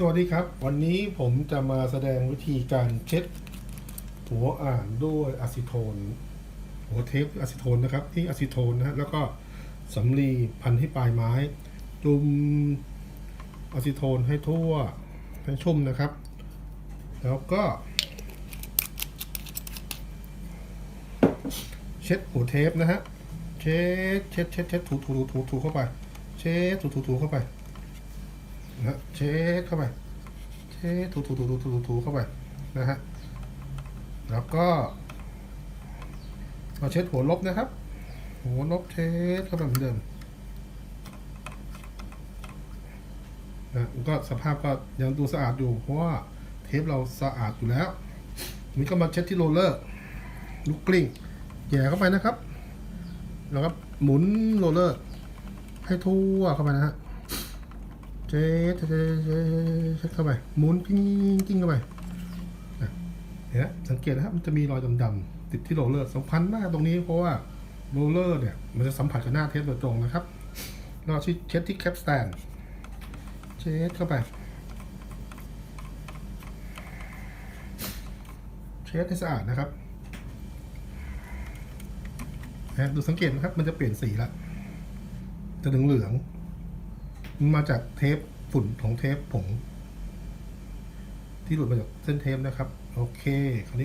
สวัสดีครับ วันนี้ผมจะมาแสดงวิธีการเช็ด หัวอ่านด้วยอะซิโทน หัวเทปอะซิโทนนะครับ ที่อะซิโทนนะฮะแล้วก็สำลีพันที่ปลายไม้ จุ่มอะซิโทนให้ทั่วให้ชุ่มนะครับ แล้วก็ เช็ดหัวเทปนะฮะเช็ดเช็ดเช็ดเช็ดถูถูถูถูถูเข้าไป เช็ดถูถูถูเข้าไป นะเช็ดเข้าไป เช็ดถูถูถูถูถูถูเข้าไปนะฮะ แล้วก็เราเช็ดหัวลบนะครับ หัวลบเช็ดเข้าไปเหมือนเดิมนะก็สภาพก็ยังดูสะอาดอยู่ เพราะว่าเทปเราสะอาดอยู่แล้วนี่ก็มาเช็ดที่โรลเลอร์ลูกกลิ้งแหย่เข้าไปนะครับ แล้วก็หมุนโรลเลอร์ให้ทั่วเข้าไปนะฮะ เจ๊เจ๊เจ๊เจ๊เช็ดเข้าไปหมุนกิ้งกิ้งเข้าไปเห็นไหมสังเกตนะครับมันจะมีรอยดำๆติดที่โรลเลอร์สำคัญมากตรงนี้เพราะว่าโรลเลอร์เนี่ย มันจะสัมผัสกับหน้าเทปโดยตรงนะครับเราที่เช็ดที่แคปสแตนเช็ดเข้าไป เช็ดให้สะอาดนะครับนะดูสังเกตนะครับ มันจะเปลี่ยนสีละจะเหลือง มาจากเทปฝุ่นของเทปผงที่หลุดมาจากเส้นเทปนะครับ โอเคคราวนี้